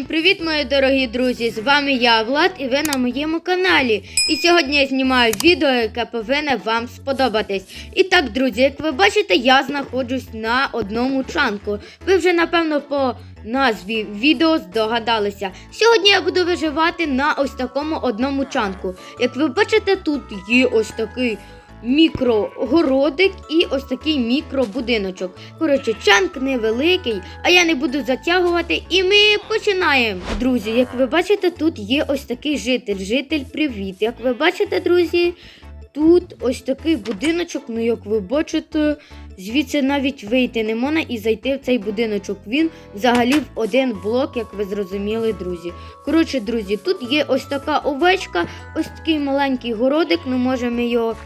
Всім привіт, мої дорогі друзі! З вами я, Влад, і ви на моєму каналі. І сьогодні я знімаю відео, яке повинне вам сподобатись. І так, друзі, як ви бачите, я знаходжусь на одному чанку. Ви вже, напевно, по назві відео здогадалися. Сьогодні я буду виживати на ось такому одному чанку. Як ви бачите, тут є ось такий мікрогородик і ось такий мікробудиночок. Коротше, чанк невеликий, а я не буду затягувати, і ми починаємо. Друзі, як ви бачите, тут є ось такий житель. Житель, привіт. Як ви бачите, друзі, тут ось такий будиночок. Ну, як ви бачите, звідси навіть вийти не можна і зайти в цей будиночок. Він взагалі в один блок, як ви зрозуміли, друзі. Коротше, друзі, тут є ось така овечка, ось такий маленький городик. Ну, може, ми його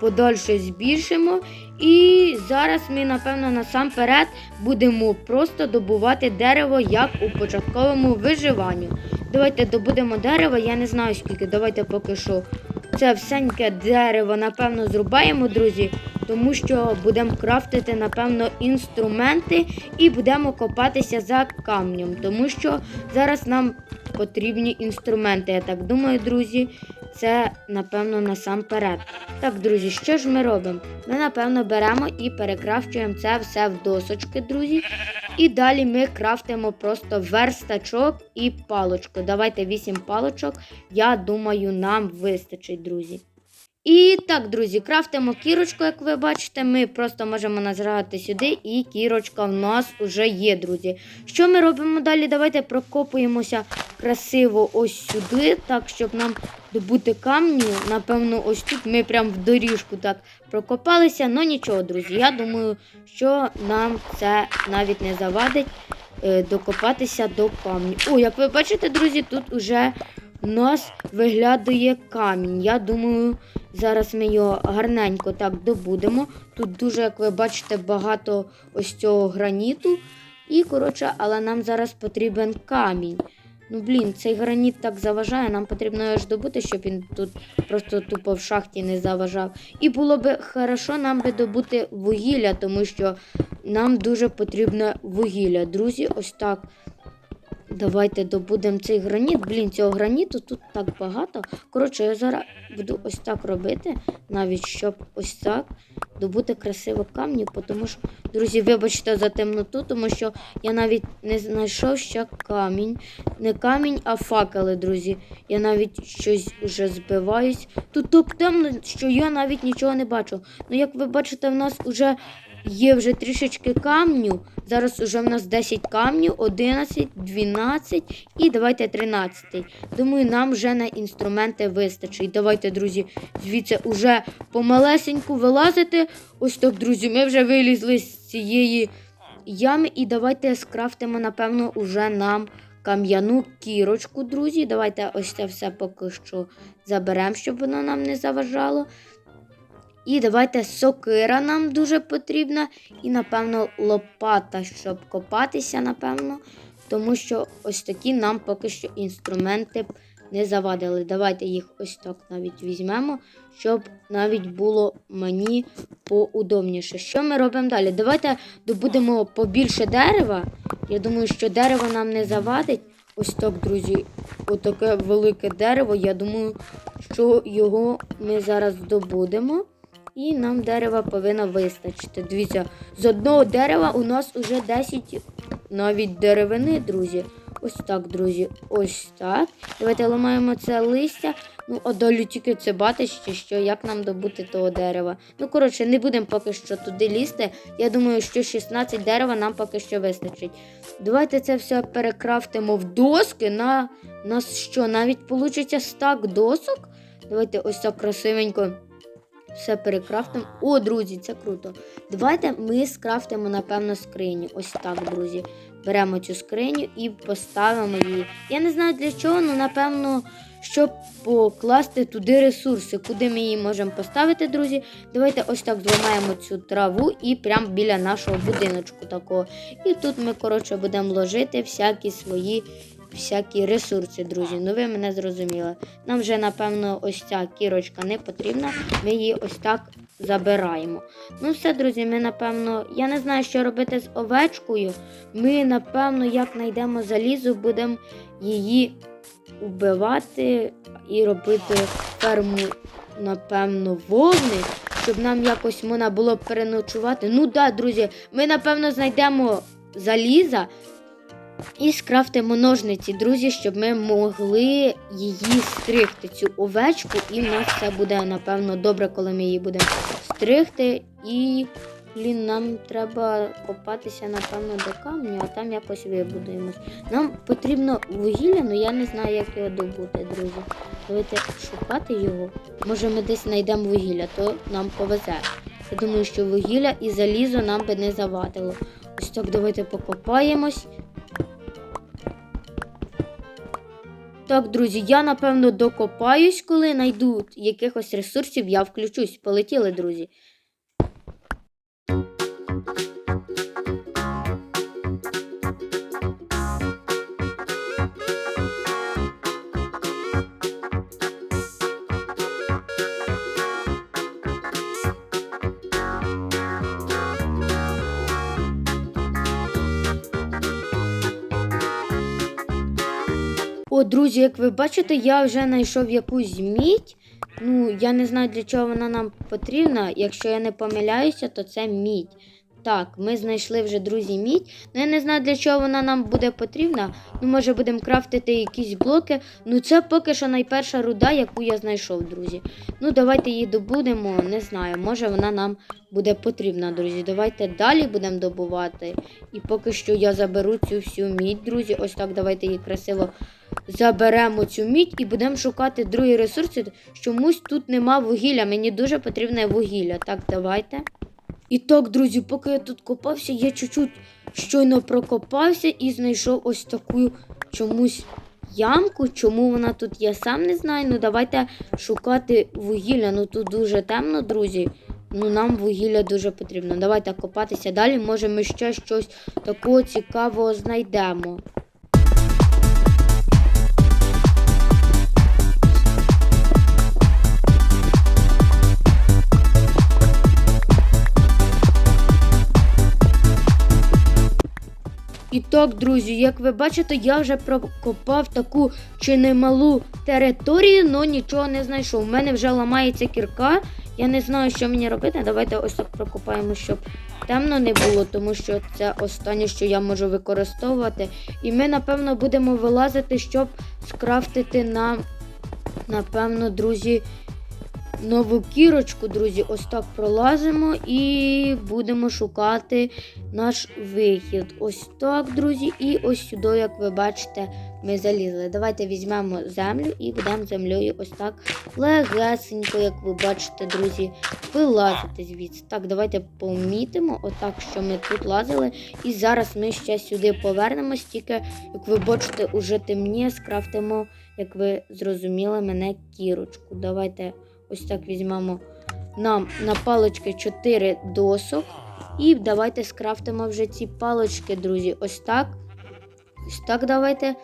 подальше збільшимо. І зараз ми, напевно, насамперед будемо просто добувати дерево, як у початковому виживанні. Давайте добудемо дерево, я не знаю скільки. Давайте поки що це всеньке дерево, напевно, зрубаємо, друзі, тому що будемо крафтити, напевно, інструменти і будемо копатися за камнем, тому що зараз нам потрібні інструменти. Я так думаю, друзі. Це, напевно, насамперед. Так, друзі, що ж ми робимо? Ми, напевно, беремо і перекрафчуємо це все в досочки, друзі. І далі ми крафтимо просто верстачок і палочку. Давайте 8 палочок. Я думаю, нам вистачить, друзі. І так, друзі, крафтимо кірочку, як ви бачите, ми просто можемо назирати сюди, і кірочка в нас вже є, друзі. Що ми робимо далі? Давайте прокопуємося красиво ось сюди, так, щоб нам добути камню. Напевно, ось тут ми прям в доріжку так прокопалися. Ну нічого, друзі. Я думаю, що нам це навіть не завадить е, докопатися до камню. О, як ви бачите, друзі, тут уже нас виглядає камінь. Я думаю, зараз ми його гарненько так добудемо. Тут дуже, як ви бачите, багато ось цього граніту. І, коротше, але нам зараз потрібен камінь. Ну, блін, цей граніт так заважає, нам потрібно його ж добути, щоб він тут просто тупо в шахті не заважав. І було би хорошо нам би добути вугілля, тому що нам дуже потрібне вугілля. Друзі, ось так. Давайте добудемо цей граніт. Блін, цього граніту тут так багато. Коротше, я зараз буду ось так робити, навіть щоб ось так добути красиво камні, тому що, друзі, вибачте за темноту, тому що я навіть не знайшов ще камінь. Не камінь, а факели, друзі. Я навіть щось вже збиваюсь. Тут так темно, що я навіть нічого не бачу. Ну, як ви бачите, в нас вже є вже трішечки камню. Зараз уже в нас 10 камнів, 11, 12 і давайте 13. Думаю, нам вже на інструменти вистачить. Давайте, друзі, звідси уже помалесеньку вилазити. Ось так, друзі, ми вже вилізли з цієї ями. І давайте скрафтимо, напевно, уже нам кам'яну кірочку, друзі. Давайте ось це все поки що заберемо, щоб воно нам не заважало. І давайте сокира нам дуже потрібна. І, напевно, лопата, щоб копатися, напевно. Тому що ось такі нам поки що інструменти не завадили. Давайте їх ось так навіть візьмемо, щоб навіть було мені поудобніше. Що ми робимо далі? Давайте добудемо побільше дерева. Я думаю, що дерево нам не завадить. Ось так, друзі, отаке велике дерево. Я думаю, що його ми зараз добудемо. І нам дерева повинно вистачити. Дивіться, з одного дерева у нас уже 10 навіть деревини, друзі. Ось так, друзі. Ось так. Давайте ламаємо це листя. Ну, а далі тільки це батище, що як нам добути того дерева. Ну, коротше, не будемо поки що туди лізти. Я думаю, що 16 дерева нам поки що вистачить. Давайте це все перекрафтимо в доски. На нас що, навіть вийде стак досок? Давайте ось так красивенько все перекрафтимо. О, друзі, це круто. Давайте ми скрафтимо, напевно, скриню. Ось так, друзі. Беремо цю скриню і поставимо її. Я не знаю для чого, але напевно, щоб покласти туди ресурси, куди ми її можемо поставити, друзі. Давайте ось так зламаємо цю траву і прямо біля нашого будиночку такого. І тут ми, коротше, будемо ложити всякі свої всякі ресурси, друзі. Ну ви мене зрозуміли. Нам вже, напевно, ось ця кірочка не потрібна. Ми її ось так забираємо. Ну все, друзі, ми напевно, я не знаю, що робити з овечкою. Ми, напевно, як знайдемо залізо, будемо її вбивати і робити ферму, напевно, вовни, щоб нам якось можна було переночувати. Ну так, да, друзі, ми, напевно, знайдемо заліза. І скрафтимо ножниці, друзі, щоб ми могли її стригти, цю овечку, і в нас все буде, напевно, добре, коли ми її будемо стригти. І, блін, нам треба копатися, напевно, до камню, а там якось вибудуємось. Нам потрібно вугілля, але я не знаю, як його добути, друзі. Давайте шукати його. Може, ми десь знайдемо вугілля, то нам повезе. Я думаю, що вугілля і залізо нам би не завадило. Ось так давайте покопаємось. Так, друзі, я напевно докопаюсь, коли знайду якихось ресурсів, я включусь. Полетіли, друзі. Друзі, як ви бачите, я вже знайшов якусь мідь. Ну, я не знаю, для чого вона нам потрібна. Якщо я не помиляюся, то це мідь. Так, ми знайшли вже, друзі, мідь. Ну, я не знаю, для чого вона нам буде потрібна. Ну, може, будемо крафтити якісь блоки. Ну, це поки що найперша руда, яку я знайшов, друзі. Ну, давайте її добудемо. Не знаю, може вона нам буде потрібна, друзі. Давайте далі будемо добувати. І поки що я заберу цю всю мідь, друзі. Ось так давайте її красиво заберемо цю мідь і будемо шукати другі ресурси. Чомусь тут нема вугілля. Мені дуже потрібне вугілля. Так, давайте. І так, друзі, поки я тут копався, я чуть-чуть щойно прокопався і знайшов ось таку чомусь ямку. Чому вона тут, я сам не знаю. Ну давайте шукати вугілля. Ну тут дуже темно, друзі. Ну нам вугілля дуже потрібно. Давайте копатися далі. Може ми ще щось такого цікавого знайдемо. Так, друзі, як ви бачите, я вже прокопав таку чи немалу територію, але нічого не знайшов. У мене вже ламається кірка. Я не знаю, що мені робити. Давайте ось так прокопаємо, щоб темно не було, тому що це останнє, що я можу використовувати. І ми, напевно, будемо вилазити, щоб скрафтити нам, напевно, друзі, нову кірочку, друзі. Ось так пролазимо і будемо шукати наш вихід. Ось так, друзі. І ось сюди, як ви бачите, ми залізли. Давайте візьмемо землю і будемо землею ось так легесенько, як ви бачите, друзі, вилазити звідси. Так, давайте помітимо, отак, що ми тут лазили. І зараз ми ще сюди повернемось, тільки, як ви бачите, уже темніє, скрафтимо, як ви зрозуміли, мене кірочку. Давайте ось так візьмемо нам на палички 4 досок. І давайте скрафтимо вже ці палочки, друзі. Ось так. Ось так давайте.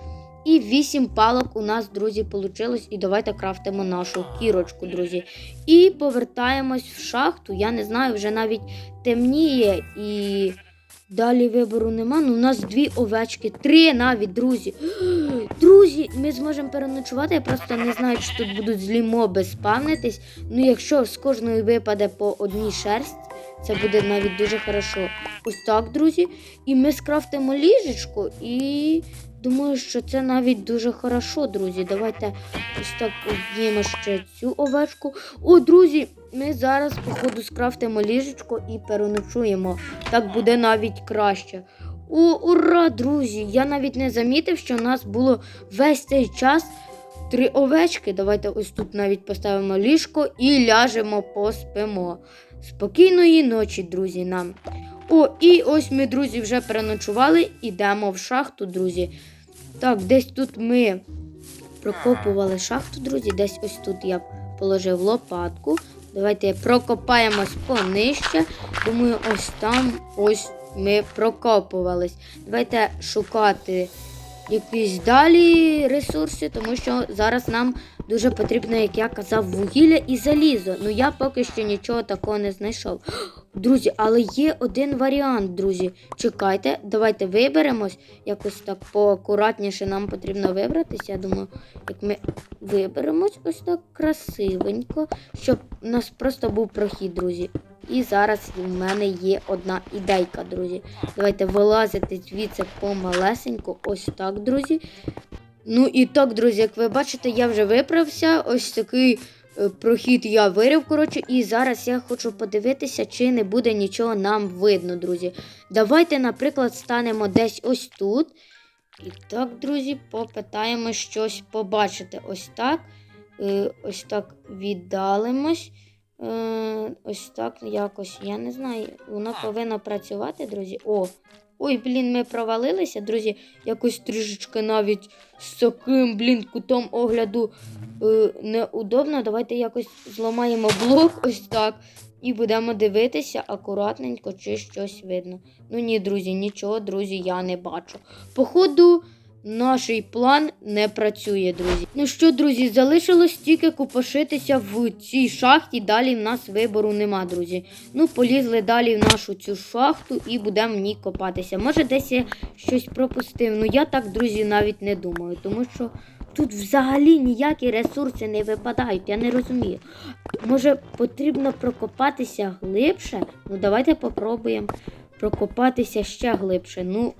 І 8 палок у нас, друзі, вийшло. І давайте крафтимо нашу кірочку, друзі. І повертаємось в шахту. Я не знаю, вже навіть темніє і далі вибору нема. Ну, у нас дві овечки, три навіть, друзі. Друзі, ми зможемо переночувати. Я просто не знаю, чи тут будуть злі моби спавнитись. Ну, якщо з кожної випаде по одній шерсть, це буде навіть дуже хорошо. Ось так, друзі. І ми скрафтимо ліжечко і. Думаю, що це навіть дуже хорошо, друзі. Давайте ось так вдіємо ще цю овечку. О, друзі, ми зараз, походу, скрафтимо ліжечко і переночуємо. Так буде навіть краще. О, ура, друзі! Я навіть не замітив, що у нас було весь цей час три овечки. Давайте ось тут навіть поставимо ліжко і ляжемо поспимо. Спокійної ночі, друзі, нам. О, і ось ми, друзі, вже переночували, ідемо в шахту, друзі. Так, десь тут ми прокопували шахту, друзі. Десь ось тут я положив лопатку. Давайте прокопаємось понижче. Думаю, ось там ось ми прокопувались. Давайте шукати якісь далі ресурси, тому що зараз нам дуже потрібно, як я казав, вугілля і залізо. Ну я поки що нічого такого не знайшов. Друзі, але є один варіант, друзі. Чекайте, давайте виберемось. Якось так поакуратніше нам потрібно вибратися. Я думаю, як ми виберемось ось так красивенько, щоб у нас просто був прохід, друзі. І зараз в мене є одна ідейка, друзі. Давайте вилазити звідси помалесенько. Ось так, друзі. Ну і так, друзі, як ви бачите, я вже виправився. Ось такий е, прохід я вирив, коротше, і зараз я хочу подивитися, чи не буде нічого нам видно, друзі. Давайте, наприклад, станемо десь ось тут. І так, друзі, попитаємо щось побачити. Ось так. Е, ось так віддалимось. Е, ось так якось. Я не знаю. Воно повинно працювати, друзі. О! Ой, блін, ми провалилися, друзі. Якось трішечки навіть з таким, блін, кутом огляду е, неудобно. Давайте якось зламаємо блок ось так. І будемо дивитися акуратненько, чи щось видно. Ну ні, друзі, нічого, друзі, я не бачу. Походу, наш план не працює, друзі. Ну що, друзі, залишилось тільки купошитися в цій шахті. Далі в нас вибору нема, друзі. Ну, полізли далі в нашу цю шахту і будемо в ній копатися. Може, десь я щось пропустив. Ну я так, друзі, навіть не думаю, тому що. Тут взагалі ніякі ресурси не випадають, я не розумію. Може, потрібно прокопатися глибше? Ну, давайте попробуємо прокопатися ще глибше. Ну,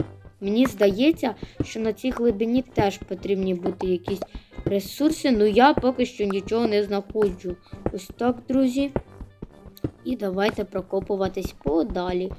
мені здається, що на цій глибині теж потрібні бути якісь ресурси. Ну, я поки що нічого не знаходжу. Ось так, друзі. І давайте прокопуватись подалі.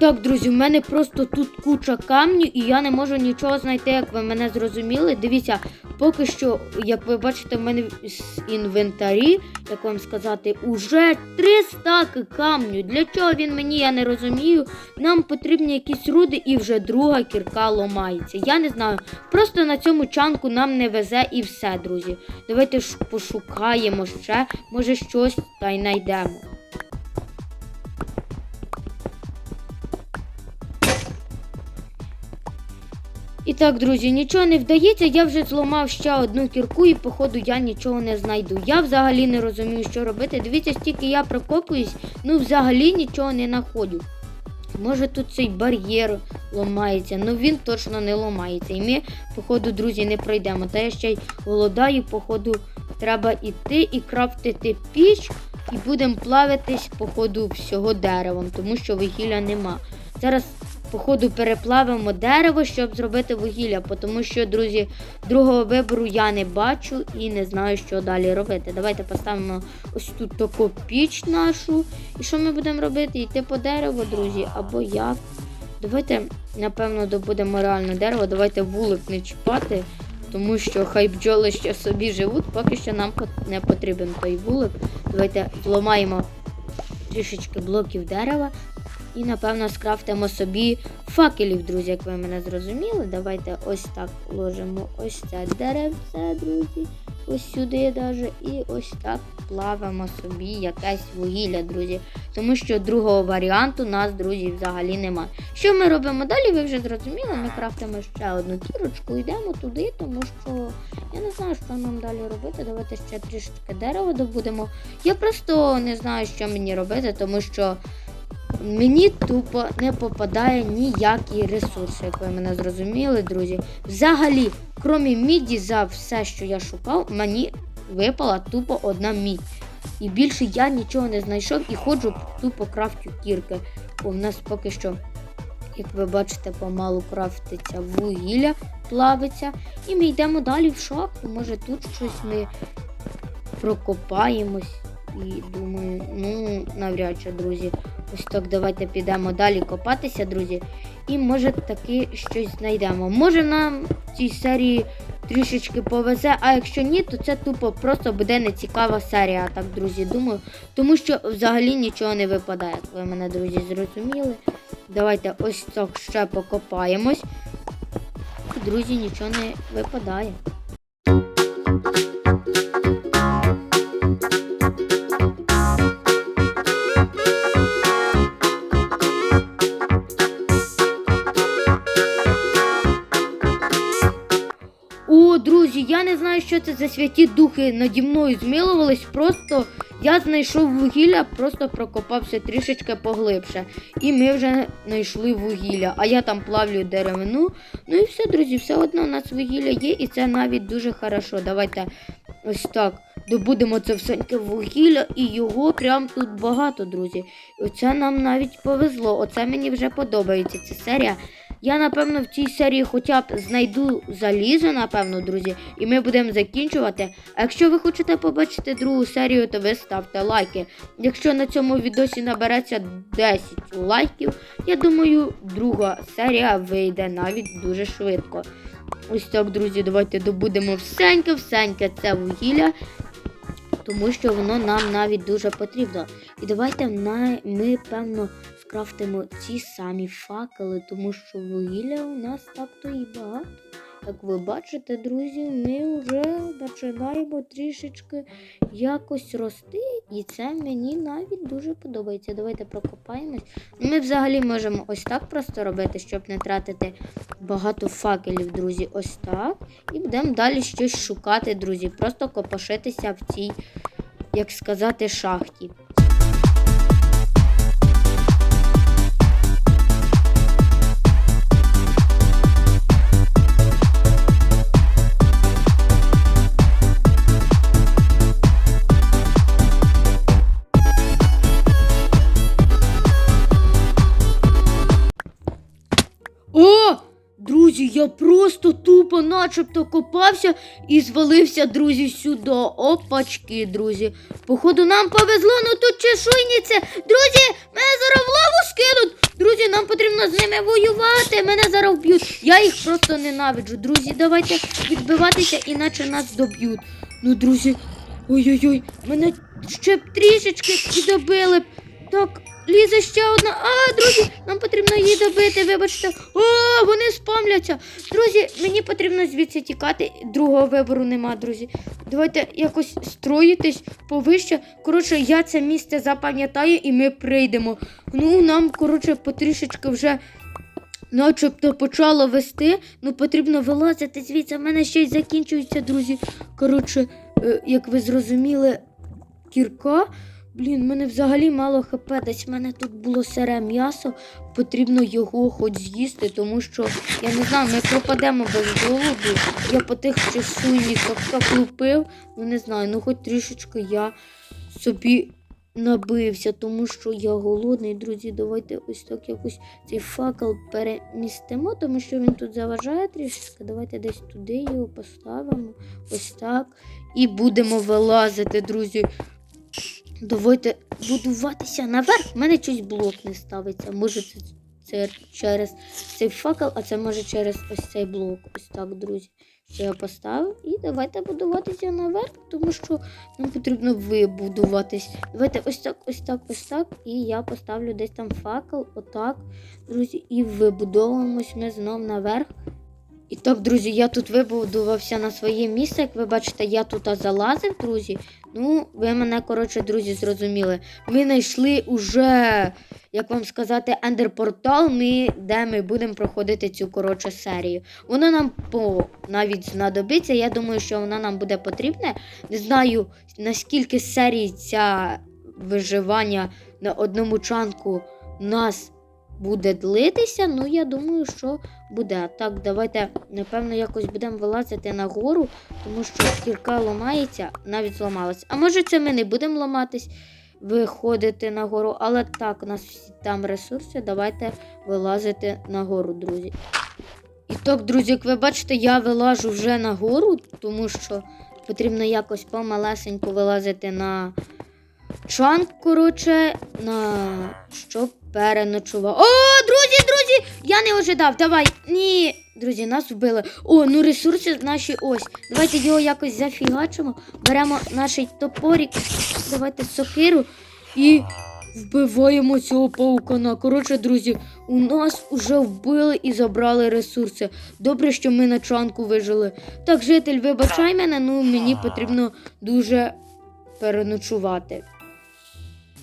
Так, друзі, в мене просто тут куча камню, і я не можу нічого знайти, як ви мене зрозуміли. Дивіться, поки що, як ви бачите, в мене з інвентарі, як вам сказати, уже три стаки камню. Для чого він мені, я не розумію. Нам потрібні якісь руди, і вже друга кірка ломається. Я не знаю. Просто на цьому чанку нам не везе і все, друзі. Давайте ж пошукаємо ще, може щось та й знайдемо. Так, друзі, нічого не вдається. Я вже зламав ще одну кірку і, походу, я нічого не знайду. Я взагалі не розумію, що робити. Дивіться, стільки я прокопуюсь, ну взагалі нічого не знаходжу. Може тут цей бар'єр ламається, ну він точно не ламається. І ми, походу, друзі, не пройдемо. Та я ще й голодаю, походу, треба йти і крафтити піч, і будемо плавитись, походу, всього деревом, тому що вугілля нема. Зараз походу переплавимо дерево, щоб зробити вугілля, тому що, друзі, другого вибору я не бачу і не знаю, що далі робити. Давайте поставимо ось тут таку піч нашу. І що ми будемо робити? Йти по дереву, друзі, або як. Давайте, напевно, добудемо реально дерево. Давайте вулик не чіпати, тому що хай бджоли ще собі живуть, поки що нам не потрібен той вулик. Давайте зламаємо трішечки блоків дерева. І, напевно, скрафтимо собі факелів, друзі, як ви мене зрозуміли. Давайте ось так ложимо ось це деревце, друзі. Ось сюди даже. І ось так плавимо собі якесь вугілля, друзі. Тому що другого варіанту нас, друзі, взагалі нема. Що ми робимо далі? Ви вже зрозуміли. Ми крафтимо ще одну кірочку, йдемо туди, тому що я не знаю, що нам далі робити. Давайте ще трішечки дерева добудемо. Я просто не знаю, що мені робити, тому що. Мені тупо не попадає ніякі ресурси, як ви мене зрозуміли, друзі. Взагалі, крім міді, за все, що я шукав, мені випала тупо одна мідь. І більше я нічого не знайшов і ходжу тупо крафтю кірки. Бо в нас поки що, як ви бачите, помалу крафтиться вугілля, плавиться. І ми йдемо далі в шахту. Може тут щось ми прокопаємось. І думаю, ну, навряд чи, друзі. Ось так давайте підемо далі копатися, друзі. І може таки щось знайдемо. Може нам в цій серії трішечки повезе, а якщо ні, то це тупо просто буде нецікава серія, так, друзі, думаю. Тому що взагалі нічого не випадає, як ви мене, друзі, зрозуміли. Давайте ось так ще покопаємось. Друзі, нічого не випадає. Знаю, що це за святі духи наді мною змилувались. Просто я знайшов вугілля, просто прокопався трішечки поглибше. І ми вже знайшли вугілля. А я там плавлю деревину. Ну і все, друзі, все одно у нас вугілля є, і це навіть дуже хорошо. Давайте ось так. Добудемо це всеньке вугілля, і його прям тут багато, друзі. Оце нам навіть повезло. Оце мені вже подобається ця серія. Я, напевно, в цій серії хоча б знайду залізо, напевно, друзі, і ми будемо закінчувати. А якщо ви хочете побачити другу серію, то ви ставте лайки. Якщо на цьому відосі набереться 10 лайків, я думаю, друга серія вийде навіть дуже швидко. Ось так, друзі, давайте добудемо всеньке, всеньке це вугілля, тому що воно нам навіть дуже потрібно. І давайте ми, певно, скрафтимо ці самі факели, тому що вугілля у нас так-то і багато. Як ви бачите, друзі, ми вже починаємо трішечки якось рости, і це мені навіть дуже подобається. Давайте прокопаємось. Ми взагалі можемо ось так просто робити, щоб не тратити багато факелів, друзі. Ось так. І будемо далі щось шукати, друзі. Просто копошитися в цій, як сказати, шахті. О! Друзі, я просто тупо начебто копався і звалився, друзі, сюди. Опачки, друзі. Походу, нам повезло, ну тут чешуйніться. Друзі, мене зараз в лаву скинуть. Друзі, нам потрібно з ними воювати. Мене зараз вб'ють. Я їх просто ненавиджу. Друзі, давайте відбиватися, іначе нас доб'ють. Ну, друзі, ой-ой-ой, мене ще б трішечки добили б. Так, лізе ще одна. А, друзі, нам потрібно її добити, вибачте. О, вони спамляться. Друзі, мені потрібно звідси тікати. Другого вибору нема, друзі. Давайте якось строїтись повище. Коротше, я це місце запам'ятаю і ми прийдемо. Ну, нам, коротше, потрішечки вже. Начебто почало вести, ну потрібно вилазити звідси. В мене ще й закінчується, друзі. Коротше, е, як ви зрозуміли, кірка. Блін, в мене взагалі мало хп, десь в мене тут було сире м'ясо, потрібно його хоч з'їсти, тому що я не знаю, ми пропадемо без голоду. Я по тих часуйниках так лупив, ну не знаю, ну хоч трішечки я собі набився, тому що я голодний, друзі. Давайте ось так якось цей факел перемістимо, тому що він тут заважає трішечки. Давайте десь туди його поставимо. Ось так. І будемо вилазити, друзі. Давайте будуватися наверх. У мене щось блок не ставиться. Може, це, це через цей факел, а це може через ось цей блок. Ось так, друзі. Що я поставив. І давайте будуватися наверх, тому що нам потрібно вибудуватись. Давайте ось так, ось так, ось так. І я поставлю десь там факел, отак, друзі, і вибудовуємось ми знов наверх. І так, друзі, я тут вибудувався на своє місце. Як ви бачите, я тут залазив, друзі. Ну, ви мене, коротше, друзі, зрозуміли. Ми знайшли уже, як вам сказати, ендерпортал, ми, де ми будемо проходити цю коротше серію. Воно нам по навіть знадобиться. Я думаю, що вона нам буде потрібна. Не знаю, наскільки серій ця виживання на одному чанку нас буде длитися. Ну, я думаю, що буде. Так, давайте, напевно, якось будемо вилазити на гору, тому що кірка ламається, навіть зламалась. А може, це ми не будемо ламатись, виходити на гору. Але так, у нас всі там ресурси. Давайте вилазити на гору, друзі. І так, друзі, як ви бачите, я вилажу вже на гору, тому що потрібно якось помалесенько вилазити на чанк, коротше, на щоб переночував. О, друзі, друзі! Я не ожидав. Давай. Ні. Друзі, нас вбили. О, ну ресурси наші ось. Давайте його якось зафігачимо. Беремо наш топорик, давайте сокиру і вбиваємо цього паукана. Коротше, друзі, у нас уже вбили і забрали ресурси. Добре, що ми на чанку вижили. Так, житель, вибачай мене, ну мені потрібно дуже переночувати.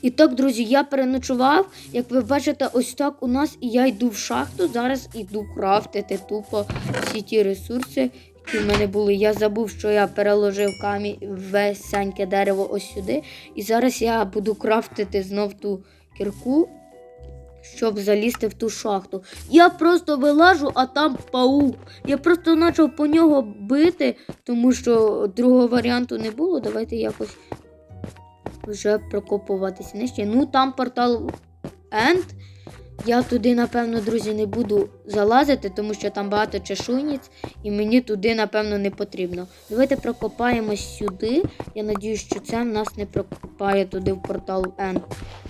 І так, друзі, я переночував. Як ви бачите, ось так у нас і я йду в шахту. Зараз іду крафтити тупо всі ті ресурси, які в мене були. Я забув, що я переложив камінь весеньке дерево ось сюди. І зараз я буду крафтити знов ту кірку, щоб залізти в ту шахту. Я просто вилажу, а там паук. Я просто почав по нього бити, тому що другого варіанту не було. Давайте якось вже прокопуватися нижче. Ну там портал Енд. Я туди, напевно, друзі, не буду залазити, тому що там багато чешуйниць, і мені туди, напевно, не потрібно. Давайте прокопаємось сюди. Я надію, що це в нас не прокопає туди в портал Енд.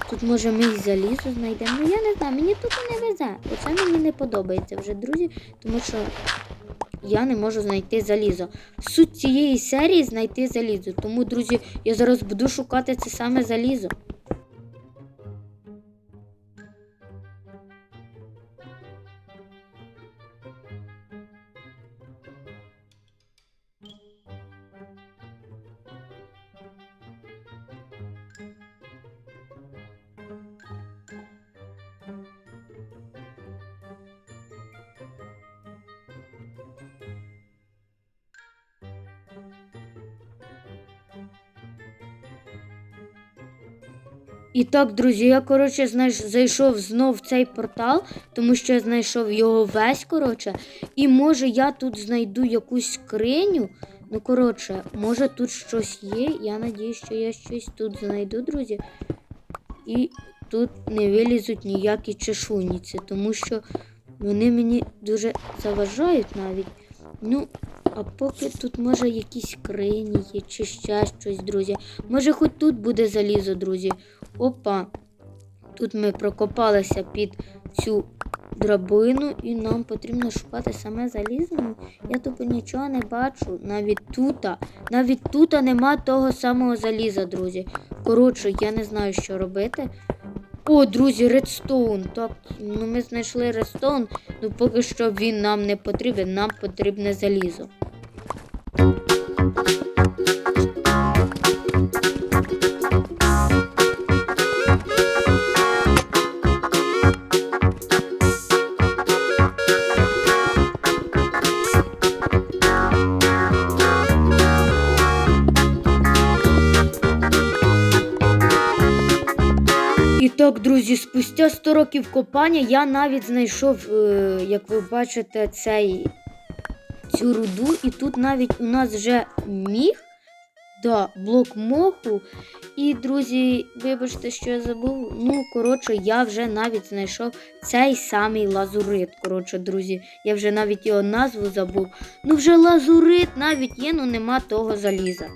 Тут, може, ми й залізо знайдемо. Ну, я не знаю, мені тут не везе. Оце мені не подобається вже, друзі, тому що я не можу знайти залізо. Суть цієї серії знайти залізо. Тому, друзі, я зараз буду шукати це саме залізо. І так, друзі, я коротше знайш... зайшов знов в цей портал, тому що я знайшов його весь, коротше. І може я тут знайду якусь скриню. Ну, коротше, може тут щось є. Я надію, що я щось тут знайду, друзі. І тут не вилізуть ніякі чешуйниці, тому що вони мені дуже заважають навіть. Ну, а поки тут може якісь скрині є, чи ще щось, друзі. Може, хоч тут буде залізо, друзі. Опа. Тут ми прокопалися під цю драбину, і нам потрібно шукати саме залізо. Я тупо нічого не бачу. Навіть тут. Навіть тут нема того самого заліза, друзі. Коротше, я не знаю, що робити. О, друзі, редстоун. Так, ну ми знайшли редстоун, ну поки що він нам не потрібен, нам потрібне залізо. Спустя 100 років копання я навіть знайшов, е, як ви бачите, цей, цю руду. І тут навіть у нас вже міг, да, блок моху. І, друзі, вибачте, що я забув. Ну, коротше, я вже навіть знайшов цей самий лазурит. Коротше, друзі, я вже навіть його назву забув. Ну, вже лазурит навіть є, ну нема того заліза.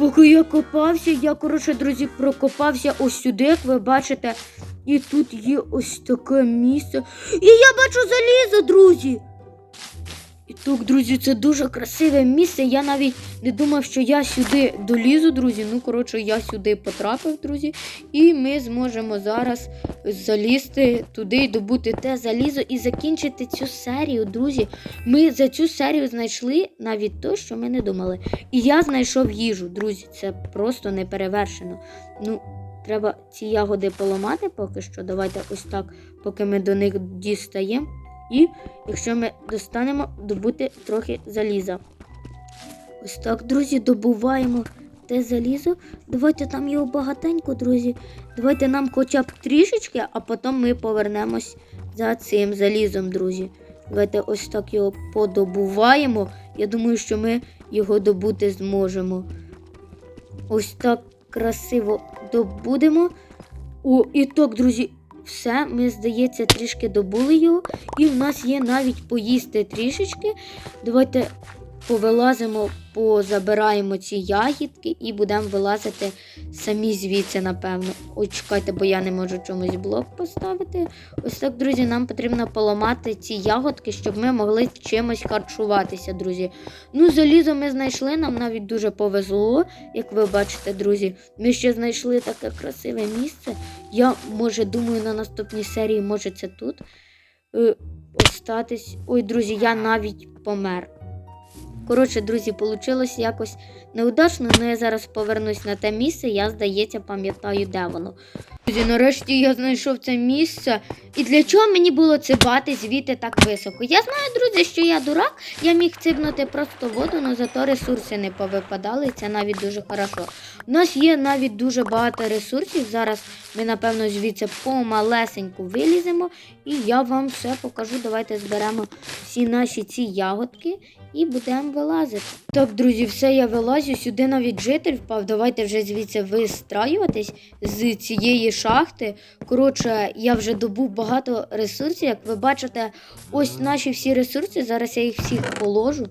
Поки я копався, я, коротше, друзі, прокопався ось сюди, як ви бачите. І тут є ось таке місце. І я бачу залізо, друзі. Так, друзі, це дуже красиве місце. Я навіть не думав, що я сюди долізу, друзі. Ну, коротше, я сюди потрапив, друзі. І ми зможемо зараз залізти туди і добути те залізо і закінчити цю серію, друзі. Ми за цю серію знайшли навіть то, що ми не думали. І я знайшов їжу, друзі. Це просто неперевершено. Ну, треба ці ягоди поламати поки що. Давайте ось так, поки ми до них дістаємо. І якщо ми достанемо, добути трохи заліза. Ось так, друзі, добуваємо те залізо. Давайте там його багатенько, друзі. Давайте нам хоча б трішечки, а потім ми повернемось за цим залізом, друзі. Давайте ось так його подобуваємо. Я думаю, що ми його добути зможемо. Ось так красиво добудемо. О, і так, друзі, все, ми, здається, трішки добули його. І в нас є навіть поїсти трішечки. Давайте повилазимо, позабираємо ці ягідки і будемо вилазити самі звідси, напевно. Ой, чекайте, бо я не можу чомусь блок поставити. Ось так, друзі, нам потрібно поламати ці ягодки, щоб ми могли чимось харчуватися, друзі. Ну, залізо ми знайшли, нам навіть дуже повезло, як ви бачите, друзі. Ми ще знайшли таке красиве місце. Я, може, думаю, на наступній серії, може, це тут е, остатись. Ой, друзі, я навіть помер. Коротше, друзі, вийшло якось неудачно, але я зараз повернусь на те місце, я, здається, пам'ятаю, де воно. Друзі, нарешті я знайшов це місце. І для чого мені було цибати звідти так високо? Я знаю, друзі, що я дурак, я міг цибнути просто воду, але зато ресурси не повипадали, і це навіть дуже хорошо. У нас є навіть дуже багато ресурсів. Зараз ми, напевно, звідси помалесеньку виліземо, і я вам все покажу. Давайте зберемо всі наші ці ягодки і будемо вилазити. Так, друзі, все, я вилазю. Сюди навіть житель впав. Давайте вже звідси вистраюватись з цієї шахти. Коротше, я вже добув багато ресурсів. Як ви бачите, ось наші всі ресурси. Зараз я їх всіх положу.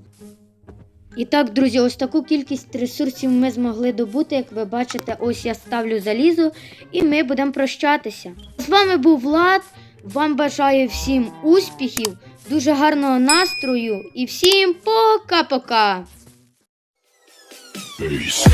І так, друзі, ось таку кількість ресурсів ми змогли добути. Як ви бачите, ось я ставлю залізо, і ми будемо прощатися. З вами був Влад. Вам бажаю всім успіхів, дуже гарного настрою і всім пока-пока! Peace.